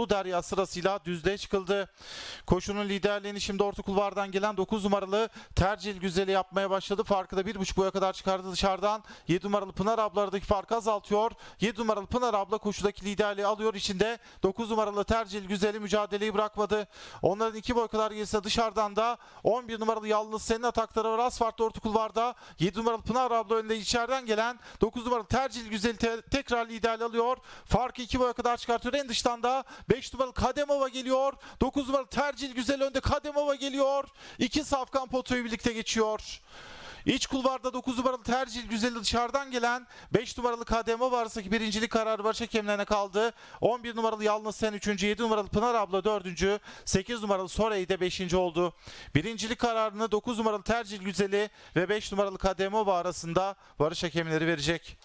Bu Derya sırasıyla düzlüğe çıkıldı. Koşunun liderliğini şimdi orta kulvardan gelen 9 numaralı Tercil Güzeli yapmaya başladı. Farkı da 1.5 boya kadar çıkardı dışarıdan. 7 numaralı Pınar abla aradaki farkı azaltıyor. 7 numaralı Pınar abla koşudaki liderliği alıyor içinde. 9 numaralı Tercil Güzeli mücadeleyi bırakmadı. Onların 2 boy kadar gerisi dışarıdan da 11 numaralı Yalnız senin atakları var. Asfaltlı orta kulvarda 7 numaralı Pınar abla önünde içeriden gelen 9 numaralı Tercil Güzeli te- tekrar liderliği alıyor. Farkı 2 boya kadar çıkartıyor. En dıştan da 5 numaralı Kademova geliyor. 9 numaralı Tercil Güzel önde Kademova geliyor. İki safkan potoyu birlikte geçiyor. İç kulvarda 9 numaralı Tercil Güzel'i dışarıdan gelen 5 numaralı Kademova arasındaki birincilik kararı barış hakemlerine kaldı. 11 numaralı Yalnız Sen 3. 7 numaralı Pınar abla 4. 8 numaralı Sorey de 5. oldu. Birincilik kararını 9 numaralı Tercil Güzeli ve 5 numaralı Kademova arasında barış hakemleri verecek.